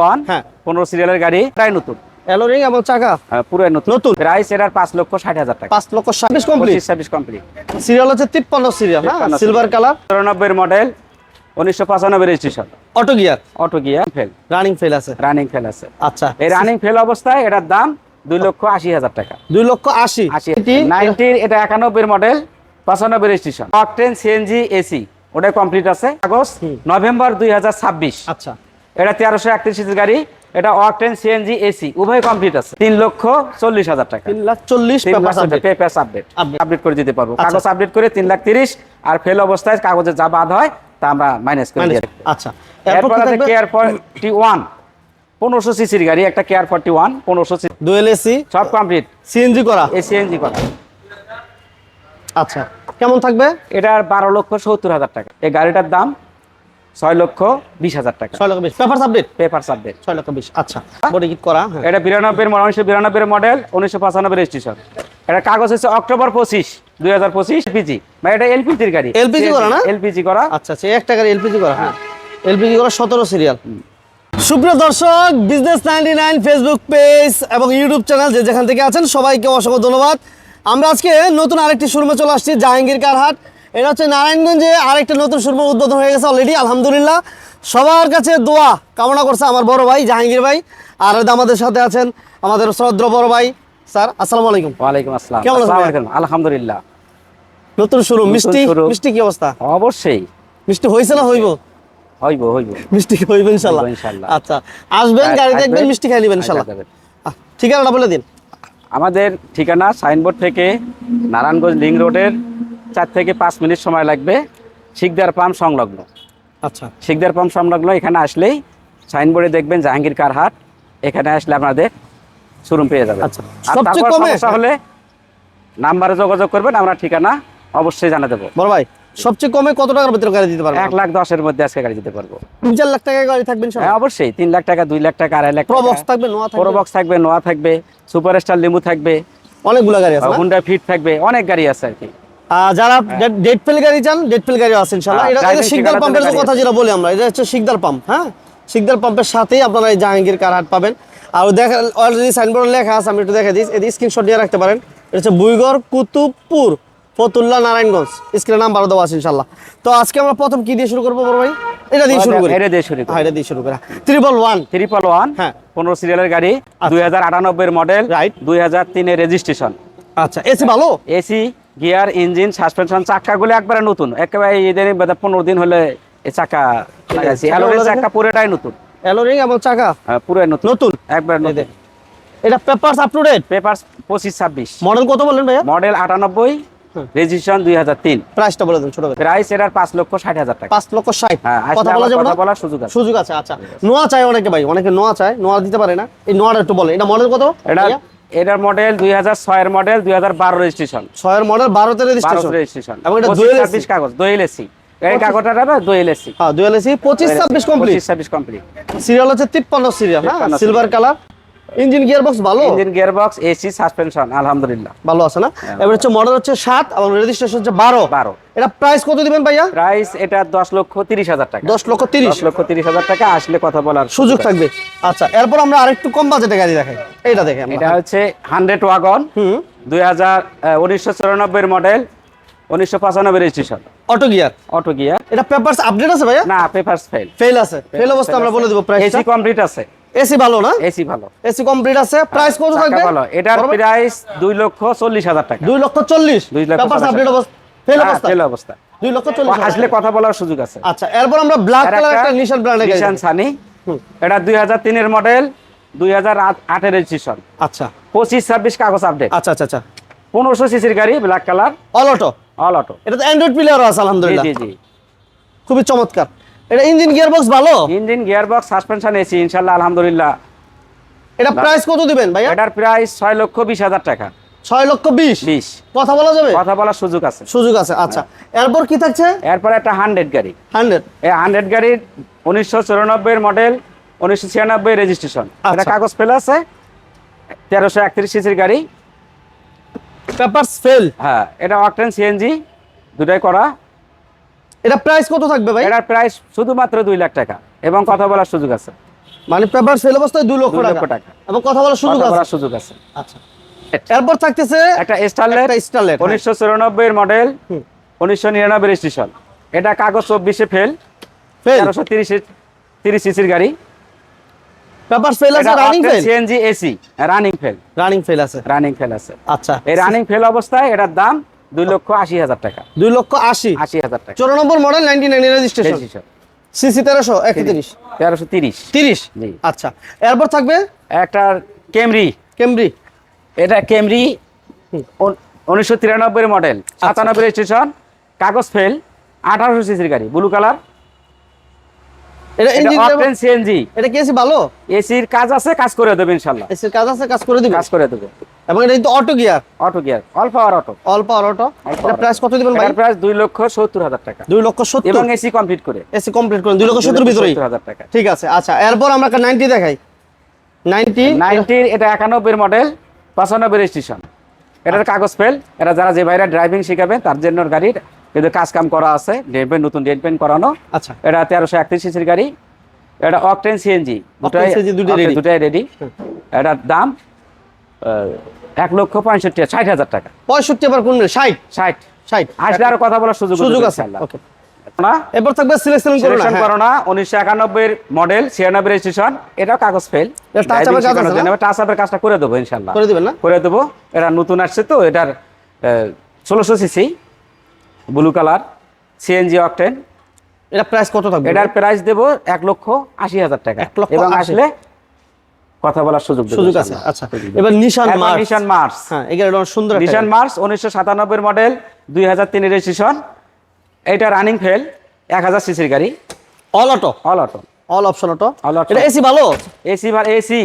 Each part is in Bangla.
ওয়ান হ্যাঁ। পনেরো সিরিয়ালের গাড়ি প্রায় নতুন। অ্যালোরিং এবং চাকা? হ্যাঁ, পুরো নতুন। নতুন। প্রাইস এটার পাঁচ লক্ষ ষাট হাজার টাকা। পাঁচ লক্ষ ছাব্বিশ কমপ্লিট পঁচিশ ছাব্বিশ কমপ্লিট সিরিয়াল হচ্ছে তিপ্পান্ন সিরিয়াল হ্যাঁ? সিলভার কালার চুরানব্বই মডেল উনিশশো পঁচানব্বই registration auto gear auto gear fail running fail আছে। রানিং ফেল আছে। আচ্ছা। এই রানিং ফেল অবস্থায় এটার দাম দুই লক্ষ আশি হাজার টাকা। দুই লক্ষ আশি। এটি একানব্বই মডেল পঁচানব্বই রেজিস্ট্রেশন অকটেন সিএনজি এসি ওটা কমপ্লিট আছে। কাগজ নভেম্বর দুই হাজার ছাব্বিশ। আচ্ছা। এটা তেরোশো একত্রিশ গাড়ি এটা অকটেন সিএনজি এসি উভয় কমপ্লিট আছে। তিন লক্ষ চল্লিশ হাজার টাকা। তিন লাখ চল্লিশ পেপার আপডেট আপডেট করে দিতে পারব। আচ্ছা। কাগজ আপডেট করে তিন লাখ তিরিশ আর ফেল অবস্থায় কাগজে যা বাদ হয় তা আমরা মাইনাস করে দিই। আচ্ছা। এরপর আছে কেয়ার ফর্টি ওয়ান পনেরোশো সিসির গাড়ি একটা কেয়ার ফর্টি ওয়ান পনেরোশো সিসি ডুয়েল এসি সব কমপ্লিট সিএনজি করা? সিএনজি করা। আচ্ছা। কেমন থাকবে? এটার বারো লক্ষ সত্তর হাজার টাকা। এই গাড়িটার দাম ছয় লক্ষ বিশ হাজার টাকা। ছয় লক্ষ বিশ। পেপার সাবজেক্ট পেপার সাবজেক্ট ছয় লক্ষ বিশ। আচ্ছা বডি কিট করা হ্যাঁ। এটা বিরানব্বই উনিশশো বিরানব্বই মডেল উনিশশো পঁচানব্বই রেজিস্ট্রেশন এটা কাগজ হচ্ছে অক্টোবর পঁচিশ দুই হাজার পঁচিশ এলপিজি বা এটা এলপিজির গাড়ি। LPG করা না? এলপিজি করা। আচ্ছা আচ্ছা এক টাকার এলপিজি করা হ্যাঁ। এলপিজি করা সতেরো সিরিয়াল সুপ্রিয় দর্শক business ninety nine Facebook page এবং ইউটিউব চ্যানেল যে যেখান থেকে আছেন সবাইকে অসংখ্য ধন্যবাদ। আমরা আজকে নতুন আরেকটি শোরুমে চলে আসছি জাহাঙ্গীর কারহাট। এটা হচ্ছে নারায়ণগঞ্জে আরেকটা নতুন শোরুম উদ্বোধন হয়ে গেছে অলরেডি আলহামদুলিল্লাহ। সবার কাছে দোয়া কামনা করছে আমার বড় ভাই জাহাঙ্গীর ভাই আর আমাদের সাথে আছেন আমাদের শ্রদ্র বড় ভাই। স্যার আসসালামু আলাইকুম। ওয়ালাইকুম আসসালাম। কেমন আছেন আলহামদুলিল্লাহ। নতুন নতুন মিষ্টি মিষ্টি কি অবস্থা? অবশ্যই। মিষ্টি হয়েছে না হইব? হইব হইব। মিষ্টি হইবে ইনশাল্লাহ। হইবো ইনশাল্লাহ। আচ্ছা আসবেন আর- গাড়ি দেখবেন মিষ্টি খাই নেবেন আর ইনশাল্লাহ যাবেন। ঠিকানাটা বলে দিন। আমাদের ঠিকানা সাইনবোর্ড থেকে নারায়ণগঞ্জ লিং রোডের চার থেকে পাঁচ মিনিট সময় লাগবে শিকদার পাম্প সংলগ্ন। আচ্ছা। শিকদার পাম্প সংলগ্ন এখানে আসলেই সাইনবোর্ডে দেখবেন জাহাঙ্গীর কারহাট এখানে আসলে আপনাদের শোরুম পেয়ে যাবেন। আচ্ছা। তারপর সমস্যা হলে নাম্বারে যোগাযোগ করবেন আমরা ঠিকানা অবশ্যই জানা দেবো। বড় ভাই সবচেয়ে কমে কত টাকার ভিতরে গাড়ি দিতে পারবেন এক লাখ দশের মধ্যে আজকে গাড়ি দিতে পারব। তিন চার লাখ টাকায় গাড়ি থাকবেন হ্যাঁ অবশ্যই। তিন লাখ টাকা দুই লাখ টাকা আড়াই লাখ প্রো বক্স থাকবে নোয়া থাকবে। প্রো বক্স থাকবে নোয়া থাকবে সুপার স্টার লিম্বু থাকবে। অনেকগুলো গাড়ি আছে? হুন্ডা ফিট থাকবে অনেক গাড়ি আছে আর কি। যারা ডেট ফেল গাড়ি চান ডেট ফেল গাড়ি আছে ইনশাল্লাহ। হ্যাঁ, এটা শিকদার পাম্পের কথা যেটা বলি আমরা এটা হচ্ছে শিকদার পাম্প হ্যাঁ? শিকদার পাম্পের সাথেই আপনারা এই জাহাঙ্গীর কারহাট পাবেন। আর দেখা অলরেডি সাইনবোর্ডে লেখা আছে আমি একটু দেখা দিই। এটি স্ক্রিনশট দিয়ে রাখতে পারেন। এটা হচ্ছে বুইগড় কুতুবপুর ফতুল্লাহ নারায়ণগঞ্জ। স্ক্রিনে নাম্বার দেওয়া আছে ইনশাল্লাহ। তো আজকে আমরা প্রথম কি দিয়ে শুরু করব বড় ভাই? এটা দিয়ে শুরু করি। এটা দিয়ে শুরু হ্যাঁ এটা দিয়ে শুরু করি। ত্রিপল ওয়ান ট্রিপল ওয়ান হ্যাঁ। পনেরো সিরিয়ালের গাড়ি দুই হাজার আটানব্বই মডেল Right. দুই হাজার তিনের রেজিস্ট্রেশন আচ্ছা এসি ভালো? এসি গিয়ার ইঞ্জিন সাসপেনশন চাক্কাগুলো একবারে নতুন। একেবারে এদের পনেরো দিন হলে এই চাকা লাগাইছি চাকাগুলো দেখেন। চাকা পুরোটাই নতুন। অ্যালোরিং এবং চাকা? হ্যাঁ, পুরোই নতুন। নতুন? একবার নতুন। এটা papers up to date paper পঁচিশ ছাব্বিশ। মডেল কত বললেন ভাইয়া? মডেল আটানব্বই রেজিস্ট্রেশন দুই হাজার তিন। প্রাইসটা বলে দেন ছোট প্রাইস এটার পাঁচ লক্ষ ষাট হাজার টাকা। পাঁচ লক্ষ ষাট। হ্যাঁ কথা বলা যাবে কথা বলার সুযোগ আছে। সুযোগ আছে আচ্ছা। নোয়া চাই অনেকে ভাই অনেকে নোয়া চায়। নোয়া দিতে পারে না। এই নোয়াটা একটু বলে এটা মডেল কত এটা? এটার মডেল দুই হাজার ছয়ের মডেল দুই হাজার বারো রেজিস্ট্রেশন ছয়ের মডেল বারোতে বারো রেজিস্ট্রেশন রেজিস্ট্রেশন এবং এটা দুই ছাব্বিশ কাগজ দই এসি এই কাগজটা না দুই এসি হ্যাঁ দুই এসি পঁচিশ ছাব্বিশ কমপ্লিট ছাব্বিশ কমপ্লিট সিরিয়াল হচ্ছে তিপ্পান্ন সিরিয়াল হ্যাঁ silver colour engine gear box ভালো ইঞ্জিন গিয়ারবক্স এসি সাসপেনশন আলহামদুলিল্লাহ। ভালো আছে না? এবার হচ্ছে মডেল হচ্ছে সাত এবং রেজিস্ট্রেশন হচ্ছে বারো। বারো। এটা প্রাইস কত দিবেন ভাইয়া? প্রাইস এটা দশ লক্ষ তিরিশ হাজার টাকা। দশ লক্ষ তিরিশ। দশ লক্ষ তিরিশ হাজার টাকা আসলে কথা বলার সুযোগ থাকবে। আচ্ছা এরপর আমরা আরেকটু কম বাজেটে গাড়ি দেখাই। এইটা দেখে এটা হচ্ছে হান্ড্রেড ওয়াগন হুম। দুই হাজার উনিশশো চুরানব্বই মডেল উনিশশো পঁচানব্বই registration auto gear auto gear এটা পেপারস আপডেট আছে ভাইয়া? না পেপারস ফেল ফেল আছে। ফেল অবস্থা আমরা বলে দেব প্রাইস এসি কমপ্লিট আছে। এসি ভালো না? এসি ভালো। এসি কমপ্লিট আছে। প্রাইস কত থাকবে? ভালো। এটার প্রাইস দুই লক্ষ চল্লিশ হাজার টাকা। দুই লক্ষ চল্লিশ? দুই লক্ষ পেপারস আপডেট অবস্থা। ফেল হ্যাঁ, অবস্থা? ফেল অবস্থা। দুই লক্ষ চল্লিশ হাজার আসলে কথা বলার সুযোগ আছে। আচ্ছা এরপর আমরা ব্ল্যাক কালার একটা নিশান ব্র্যান্ডের গাড়ি নিশান সানি এটা দুই হাজার তিনের মডেল দুই হাজার আটের রেজিস্ট্রেশন আচ্ছা। পঁচিশ ছাব্বিশ কাগজ আপডেট আচ্ছা আচ্ছা আচ্ছা। পনেরোশো সিসির গাড়ি black colour all auto all auto এটা তো অ্যান্ড্রয়েড প্লেয়ারও আছে আলহামদুলিল্লাহ জি জি। খুবই চমৎকার। এটা ইঞ্জিন গিয়ার বক্স ভালো? ইঞ্জিন গিয়ারবক্স সাসপেনশন এসি ইনশাল্লাহ আলহামদুলিল্লাহ। এটা প্রাইস কত দিবেন ভাইয়া? এটার প্রাইস ছয় লক্ষ বিশ হাজার টাকা। ছয় লক্ষ বিশ? বিশ। কথা বলা যাবে? কথা বলার সুযোগ আছে। সুযোগ আছে আচ্ছা। এরপর কি থাকছে? এরপর একটা হান্ড্রেড গাড়ি। হান্ড্রেড। এই হান্ড্রেড গাড়ির উনিশশো চুরানব্বই মডেল উনিশশো ছিয়ানব্বই রেজিস্ট্রেশন। এটা আচ্ছা। কাগজ ফেলে আছে তেরোশো একত্রিশ সিসির গাড়ি। Papers fail. হ্যাঁ এটা অকটেন সিএনজি দুটাই করা। এটা প্রাইস কত থাকবে ভাই? এটার প্রাইস শুধুমাত্র দুই লাখ টাকা এবং কথা বলার সুযোগ আছে। মানে পেপার সেল অবস্থায় দুই লক্ষ টাকা। এবং কথা বলার সুযোগ আছে? সুযোগ আছে। আচ্ছা। এরপর থাকতেছে একটা স্টারলেট একটা স্টারলেট হ্যাঁ। উনিশশো চুরানব্বই মডেল হুম। উনিশশো নিরানব্বই রেজিস্ট্রেশন এটা কাগজ চব্বিশে ফেল ফেল তেরোশো তিরিশ তিরিশ সিসির গাড়ি। পেপার ফেল আছে running fail CNG AC running fail running fail আছে। রানিং ফেল আছে। আচ্ছা। এই রানিং ফেল অবস্থায় এটার দাম দুই লক্ষ আশি হাজার টাকা। দুই লক্ষ আশি? আশি হাজার টাকা। চৌরানব্বই model ninety nine registration cc তেরোশো একত্রিশ তেরোশো। তিরিশ? তিরিশ জি। আচ্ছা। এরপর থাকবে? একটা কেমরি এটা কেমরি উনিশশো তিরানব্বই মডেল আচ্ছা। সাতানব্বই রেজিস্ট্রেশন কাগজ ফেল আঠারোশো সিসির গাড়ি ব্লু কালার এটা ইঞ্জিন সিএনজি এটা কি এসি ভালো? এসির কাজ আছে কাজ করে দেবে ইনশাল্লাহ এসির কাজ আছে কাজ করে দিবে? কাজ করে দেবে। এবং এটা কিন্তু auto gear auto gear all power auto all power auto এটা প্রাইস কত দিবেন ভাই? প্রাইস দুই লক্ষ সত্তর হাজার টাকা। দুই লক্ষ সত্তর। এবং এসি কমপ্লিট করে। এসি কমপ্লিট করেন দুই লক্ষ সত্তর ভিতরেই। সত্তর হাজার টাকা। ঠিক আছে আচ্ছা এরপর আমরা একটা নাইনটি দেখাই। নাইনটি নাইনটির এটা একানব্বই মডেল পঁচানব্বই রেজিস্ট্রেশন এটার কাগজ ফেল এটা যারা যে ভাইরা ড্রাইভিং শিখাবে তার জন্য গাড়ির কিন্তু কাজ কাম করা আছে ডেট পেন নতুন ডেট পেন করানো। আচ্ছা। এটা তেরোশো একত্রিশ সিসির গাড়ি। এটা অকটেন সিএনজি দুটাই দুটোই রেডি এটার দাম এক লক্ষ পঁয়ষট্টি ষাট হাজার টাকা। পঁয়ষট্টি আবার কোন ষাট? ষাট। ষাট। আসলে আরও কথা বলার সুযোগ সুযোগ আছে থাকবে সিলেকশন সিলেকশন উনিশশো একানব্বই মডেল ছিয়ানব্বই রেজিস্ট্রেশন এটাও কাগজ ফেল এটা? টাচ আপের কাজটা করে দেবো ইনশাল্লাহ করে দিবেন না? করে দেবো। এটা নতুন আসছে তো এটার ষোলোশো cc blue colour CNG octane এটা প্রাইস কত থাকবে? এটার প্রাইস দেবো এক লক্ষ আশি হাজার টাকা। এবং আসলে কথা বলার সুযোগ সুযোগ আছে আচ্ছা। এবার নিশান মার্চ নিশান মার্স হ্যাঁ সুন্দর নিশান মার্স উনিশশো সাতানব্বই মডেল দুই হাজার তিনের রেজিস্ট্রেশন এটা রানিং ফেল এক হাজার সিসির গাড়ি। All auto all auto all option auto. এটা এসি ভালো? এসি বা এসি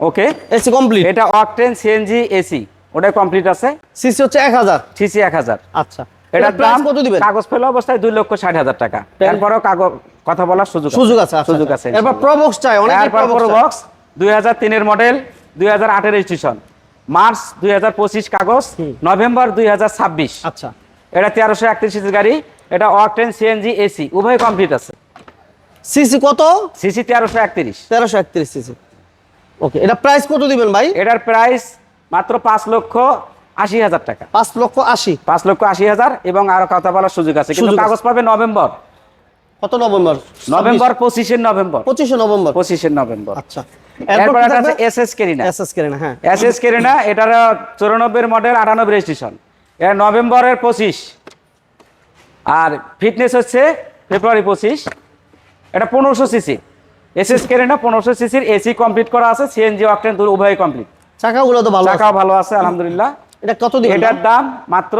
ওকে এসি কমপ্লিট এটা অকটেন সিএনজি এসি ওটাই কমপ্লিট আছে। সিসি হচ্ছে এক হাজার? সিসি এক হাজার। আচ্ছা। এটার এটার প্রাইস দাম কত দিবেন? কাগজ ফেলা অবস্থায় দুই লক্ষ ষাট হাজার টাকা। এরপরও কাগজ কথা বলার সুযোগ সুযোগ আছে আচ্ছা, সুযোগ আচ্ছা। আছে এরপর প্রবক্স চাই অনেক এরপর বক্স দুই হাজার তিনের মডেল দুই হাজার আটের রেজিস্ট্রেশন মার্চ দুই হাজার পঁচিশ কাগজ নভেম্বর দুই হাজার ছাব্বিশ। আচ্ছা। এটা তেরোশো একত্রিশ গাড়ি এটা অকটেন সিএনজি এসি উভয় কমপ্লিট আছে। সিসি কত? সিসি তেরোশো একত্রিশ। তেরোশো একত্রিশ সিসি। ওকে এটা প্রাইস কত দিবেন ভাই? এটার প্রাইস মাত্র পাঁচ লক্ষ আশি হাজার টাকা। পাঁচ লক্ষ আশি। পাঁচ লক্ষ আশি হাজার এবং আরও কথা বলার সুযোগ আছে। কিন্তু কাগজ পাবে নভেম্বর। কত নভেম্বর? নভেম্বর পঁচিশে নভেম্বর। পঁচিশে নভেম্বর। পঁচিশে নভেম্বর। আচ্ছা। এরপর একটা আছে S S Carina S S Carina হ্যাঁ। এস এস কেরিনা এটার চৌরানব্বই মডেল আটানব্বই রেজিস্ট্রেশন এটা নভেম্বরের পঁচিশ। আর ফিটনেস হচ্ছে ফেব্রুয়ারি পঁচিশ। এটা পনেরোশো সিসি এস এস কেরিনা পনেরোশো সিসির এসি কমপ্লিট করা আছে সিএনজি অকটেন দুই উভয় কমপ্লিট চাকাগুলো তো ভালো আছে। ভালো আছে আলহামদুলিল্লাহ। এটা কত দিবেন এটার দাম মাত্র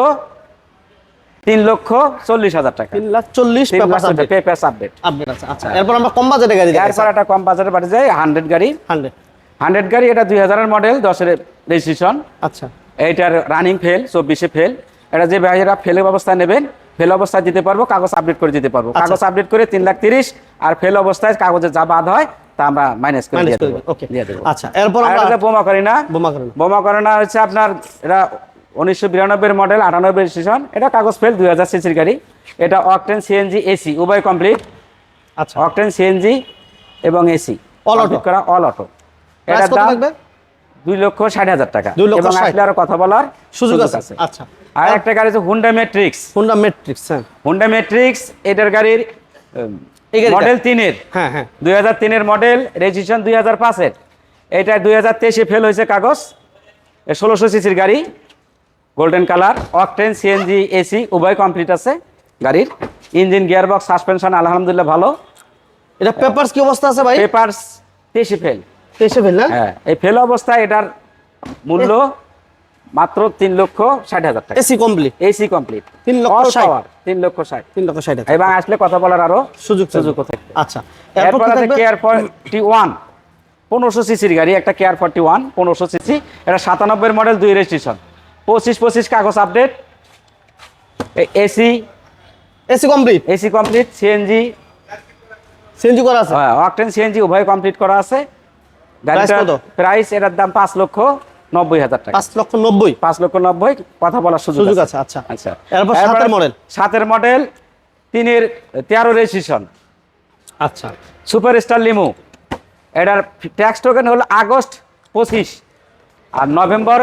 তিন লক্ষ চল্লিশ হাজার টাকা। তিন লাখ চল্লিশ আপডেট আপডেট আচ্ছা এরপর আমরা কম বাজেটে গাড়ি এরপর একটা কম বাজারে বাড়ি যায় হান্ড্রেড গাড়ি। হান্ড্রেড হান্ড্রেড গাড়ি এটা দুই হাজারের মডেল দশের রেজিস্ট্রেশন আচ্ছা। এইটার রানিং ফেল চব্বিশে ফেল এটা যে ভাইয়েরা ফেলের অবস্থায় নেবেন ফেল অবস্থায় দিতে পারব কাগজ আপডেট করে দিতে পারব। আচ্ছা। কাগজ আপডেট করে তিন লাখ তিরিশ আর ফেল অবস্থায় কাগজে যা বাদ হয় তা আমরা মাইনাস করে দিয়ে দেবো। আচ্ছা এরপর বোমা করি না বোমা করেন বোমা করানা। হচ্ছে আপনার এটা উনিশশো বিরানব্বই মডেল আটানব্বই স্টেশন এটা কাগজ ফেল দুই হাজার সিসির গাড়ি। এটা অকটেন সিএনজি এসি উভয় কমপ্লিট আচ্ছা। অকটেন সিএনজি এবং এসি All auto? করা অল অটো দাম দুই লক্ষ ষাট হাজার টাকা। দুই লক্ষ এবং ষাট। আসলে আরও কথা বলার সুযোগ আছে। আচ্ছা। আর একটা গাড়ি আছে হুন্ডা মেট্রিক্স হুন্ডা মেট্রিক্স হ্যাঁ। হুন্ডা মেট্রিক্স এটার গাড়ির? মডেল তিনের। হ্যাঁ হ্যাঁ। দুই হাজার তিনের মডেল রেজিস্ট্রেশন দুই হাজার পাঁচের। এটা দুই হাজার তেইশে ফেল হয়েছে কাগজ। ষোলোশো সিসির গাড়ি। Golden colour octane CNG AC উভয় কমপ্লিট আছে। গাড়ির ইঞ্জিন গিয়ারবক্স সাসপেনশন আলহামদুলিল্লাহ ভালো। এটা পেপারস কি অবস্থা আছে ভাই? পেপারস তেইশে ফেল তেইশে ফেল না? হ্যাঁ এই ফেল অবস্থায় এটার মূল্য মাত্র তিন লক্ষ ষাট হাজার টাকা। এসি কমপ্লিট এসি কমপ্লিট তিন লক্ষ ষাট। তিন লক্ষ ষাট। তিন লক্ষ ষাট হাজার। এবং আসলে কথা বলার আরও সুযোগ সুযোগ থাকবে আচ্ছা এরপর কেয়ার ফর্টি ওয়ান পনেরোশো সিসির গাড়ি একটা কেয়ার ফর্টি ওয়ান পনেরোশো সিসি এটা সাতানব্বই মডেল দুই রেজিস্ট্রেশন পঁচিশ পঁচিশ কাগজ update AC AC complete AC complete CNG CNG করা আছে? হ্যাঁ অকটেন সিএনজি উভয় কমপ্লিট করা আছে। প্রাইস এটার দাম পাঁচ লক্ষ নব্বই হাজার টাকা। পাঁচ লক্ষ নব্বই? পাঁচ লক্ষ নব্বই কথা বলার সুযোগ আছে। আচ্ছা। আচ্ছা। এরপর সাতের মডেল সাতের মডেল তিনের তেরো রেজিস্ট্রেশন আচ্ছা। সুপার স্টার লিমু এটার ট্যাক্স টোকেন হলো আগস্ট পঁচিশ আর নভেম্বর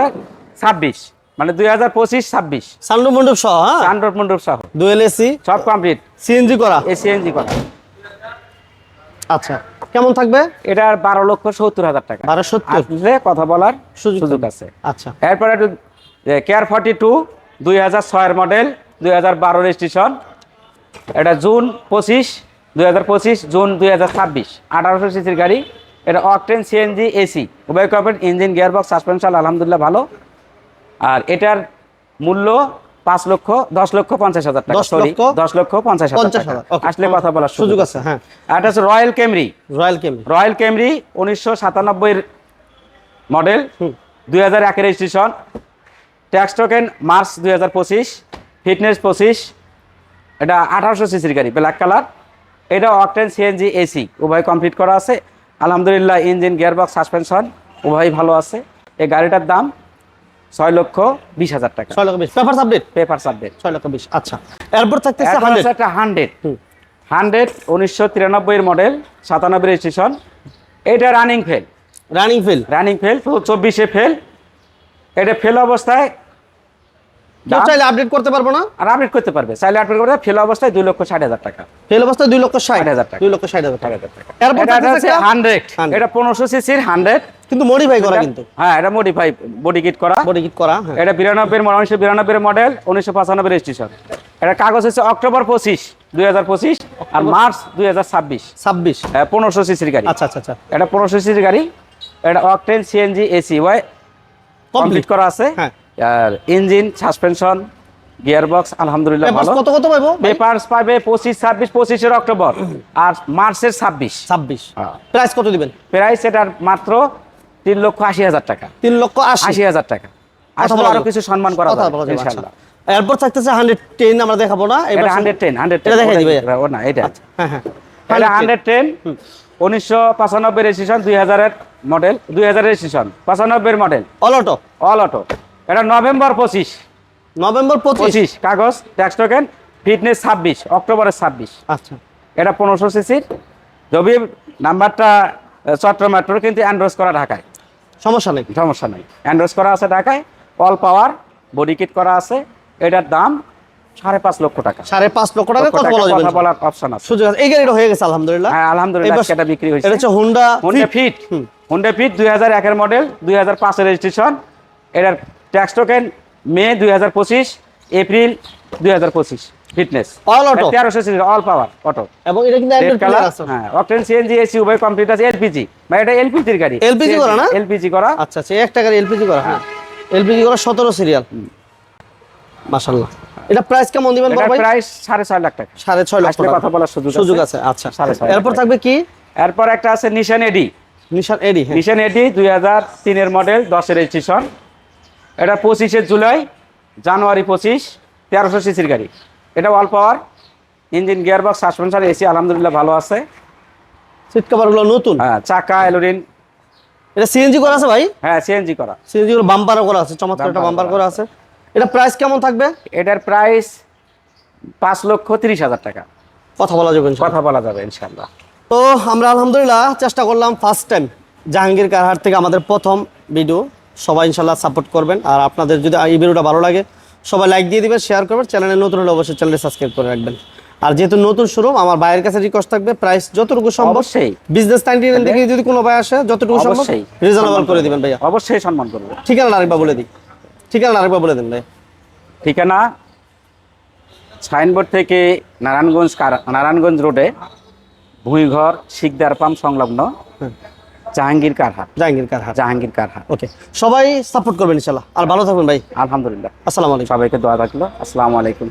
ছাব্বিশ। মানে দুই হাজার পঁচিশ ছাব্বিশ। সানরুফ মন্ডপ সহ হ্যাঁ? মন্ডপ সহ। দুয়েল এসি সব কমপ্লিট সিএনজি করা? এসিএনজি করা। আচ্ছা কেমন থাকবে? এটার বারো লক্ষ সত্তর হাজার টাকা। বারো সত্তর? কথা বলার সুযোগ সুযোগ আছে। আচ্ছা। এরপরে একটু কেয়ার ফর্টি টু দুই হাজার ছয়ের মডেল দুই হাজার বারো রেজিস্ট্রেশন এটা জুন পঁচিশ দুই হাজার পঁচিশ জুন দুই হাজার ছাব্বিশ। আঠারোশো সিসির গাড়ি। এটা অকটেন সিএনজি এসি উভয় কপের ইঞ্জিন গিয়ারবক্স সাসপেনশন আলহামদুলিল্লাহ ভালো। আর এটার মূল্য পাঁচ লক্ষ দশ লক্ষ পঞ্চাশ হাজার টাকা সরি দশ লক্ষ পঞ্চাশ হাজার আসলে কথা বলার সুযোগ আছে। হ্যাঁ। আর এটা হচ্ছে royal Camry royal Camry royal Camry উনিশশো সাতানব্বই মডেল দুই হাজার একের রেজিস্ট্রেশন ট্যাক্স টোকেন মার্চ দুই হাজার পঁচিশ ফিটনেস পঁচিশ এটা আঠারোশো সিসির গাড়ি ব্ল্যাক কালার এটা অকটেন সিএনজি এসি উভয় কমপ্লিট করা আছে। আলহামদুলিল্লাহ ইঞ্জিন গিয়ারবক্স সাসপেনশন উভয় ভালো আছে। এই গাড়িটার দাম ছয় লক্ষ বিশ হাজার টাকা। ছয় লক্ষ বিশ। পেপার সাবডেট পেপার সাবজেক্ট ছয় লক্ষ বিশ। আচ্ছা এরপর থাকতেছে হান্ড্রেড একটা হান্ড্রেড হান্ড্রেড উনিশশো তিরানব্বইয়ের মডেল সাতানব্বই রেজিস্ট্রেশন এটা running fail running fail running fail চব্বিশে ফেল এটা ফেল অবস্থায় কেউ চাইলে আপডেট করতে পারব না? আর আপডেট করতে পারবে। চাইলে আপডেট করতে ফেল অবস্থায় দুই লক্ষ ষাট হাজার টাকা। ফেল অবস্থায় দুই লক্ষ ষাট। 60,000 টাকা। দুই লক্ষ ষাট হাজার টাকা। এরপর এটা থাকতেছে হচ্ছে একটা- হান্ড্রেড এটা পনেরোশো সিসির হান্ড্রেড কিন্তু মডিফাই করা কিন্তু। হ্যাঁ এটা মডিফাই বডি কিট করা। বডি কিট করা হ্যাঁ। এটা বিরানব্বই মডেল উনিশশো বিরানব্বই মডেল উনিশশো পঁচানব্বই রেজিস্ট্রেশন এটা কাগজ হচ্ছে অক্টোবর পঁচিশ দুই হাজার পঁচিশ আর মার্চ দুই হাজার ছাব্বিশ। ছাব্বিশ। পনেরোশো সিসির গাড়ি। আচ্ছা আচ্ছা আচ্ছা। এটা পনেরোশো সিসির গাড়ি। এটা অকটেন সিএনজি এসি ওয়াই কমপ্লিট করা আছে। হ্যাঁ। আর ইঞ্জিন সাসপেনশন গিয়ারবক্স আলহামদুলিল্লাহ ভালো। কত কত পাইবো? পেপারস পাবে পঁচিশ ছাব্বিশ পঁচিশের অক্টোবর। আর মার্চের ছাব্বিশ। ছাব্বিশ। হ্যাঁ। প্রাইস কত দিবেন? প্রাইস এটার মাত্র তিন লক্ষ আশি হাজার টাকা। তিন লক্ষ আশি। আশি হাজার টাকা। আসলে আরও কিছু সম্মান করা যাবে ইনশাআল্লাহ। আচ্ছা। এরপর থাকতেছে হান্ড্রেড টেন আমরা দেখাবো না। এবার এটা হান্ড্রেড টেন হান্ড্রেড এটা দেখাই দিবে। ও না এটা। হ্যাঁ হ্যাঁ। এটা হান্ড্রেড টেন উনিশশো পঁচানব্বই রেজিস্ট্রেশন দুই হাজারের মডেল দুই হাজার রেজিস্ট্রেশন এর model all auto all auto এটা নভেম্বর পঁচিশ। নভেম্বর পঁচিশ? কাগজ ট্যাক্স টোকেন ফিটনেস ছাব্বিশ অক্টোবরের ছাব্বিশ। আচ্ছা। এটা পনেরোশো সিসির যদি নাম্বারটা চট্টগ্রাম মেট্রো কিন্তু অ্যান্ড্রোজ করা ঢাকায়। সমস্যা নেই। সমস্যা নেই। অ্যান্ড্রোজ করা আছে ঢাকায় অল পাওয়ার বডি কিট করা আছে। এটার দাম সাড়ে পাঁচ লক্ষ টাকা। সাড়ে পাঁচ লক্ষ টাকা টাকা বলা যাবে বলার অপশন আছে। সুযোগ এই গাড়িটা হয়ে গেছে আলহামদুলিল্লাহ। হ্যাঁ আলহামদুলিল্লাহ এটা বিক্রি হয়েছে। এটা হচ্ছে Honda Honda Fit Honda Fit দুই হাজার একের মডেল দুই হাজার পাঁচের রেজিস্ট্রেশন এটার ট্যাক্স টোকেন মে দুই হাজার পঁচিশ এপ্রিল দুই হাজার পঁচিশ ফিটনেস। All auto? তেরোশো সিসি অল পাওয়ার অটো এবং এটা কিন্তু রেড কালার হ্যাঁ অকটেন সিএনজি এসি উভয় কমপ্লিট আছে এলপিজি বা এটা এলপিজির গাড়ি। LPG করা না? এলপিজি করা। আচ্ছা আচ্ছা একটা গাড়ি এলপিজি করা হ্যাঁ। এলপিজি করা সতেরো সিরিয়াল মাশাল্লাহ এটা প্রাইস কেমন দিবেন ভাই? প্রাইস সাড়ে ছয় লাখ টাকা। সাড়ে ছয় লক্ষ আসলে টাকা। কথা বলার সুযোগ সুযোগ আছে। আচ্ছা। এরপর থাকবে কি? এরপর একটা আছে নিশান এডি নিশান এডি নিশান এডি দুই হাজার তিনের মডেল দশের রেজিস্ট্রেশন এটা পঁচিশে জুলাই জানুয়ারি পঁচিশ তেরোশো সিসির গাড়ি। এটা all power engine gearbox suspension AC আলহামদুলিল্লাহ ভালো আছে। সিট কভারগুলো নতুন? হ্যাঁ চাকা এলোরিন। এটা সিএনজি করা আছে ভাই? হ্যাঁ সিএনজি করা। সিএনজি গুলো বাম্পারও করা আছে চমৎকার একটা বাম্পার করা করা আছে। এটা প্রাইস কেমন থাকবে? এটার প্রাইস পাঁচ লক্ষ তিরিশ হাজার টাকা। কথা বলা যাবে কথা বলা যাবে ইনশাল্লাহ তো আমরা আলহামদুলিল্লাহ চেষ্টা করলাম ফার্স্ট টাইম জাহাঙ্গীর কারহাট থেকে আমাদের প্রথম ভিডিও সবাই ইনশাল্লাহ সাপোর্ট করবেন। আর আপনাদের যদি এই ভিডিওটা ভালো লাগে সবাই লাইক দিয়ে দিবেন শেয়ার করবেন চ্যানেলে নতুন হলে অবশ্যই চ্যানেলে সাবস্ক্রাইব করে রাখবেন। আর যেহেতু নতুন শোরুম আমার ভাইয়ের কাছে রিকোয়েস্ট থাকবে প্রাইস যতটুকু সম্ভব অবশ্যই। বিজনেস নাইন থেকে যদি কোনো ভাই আসে যতটুকু সম্ভব রিজনেবল করে দিবেন ভাইয়া। অবশ্যই সম্মান করব। ঠিকানা আরেকবার বলে দিই। ঠিকানা আরেকবার বলে দিন ভাই ঠিকানা সাইনবোর্ড থেকে নারায়ণগঞ্জ নারায়ণগঞ্জ রোডে ভুঁইঘর শিকদার পাম্প সংলগ্ন। জাহাঙ্গীর কারহাট জাহাঙ্গীর কারহাট জাহাঙ্গীর কারহাট ওকে। সবাই সাপোর্ট করবেন ইনশাল্লাহ। আর ভালো থাকবেন ভাই। আলহামদুলিল্লাহ। আসসালামু আলাইকুম। সবাইকে দোয়া থাকল আসসালামু আলাইকুম।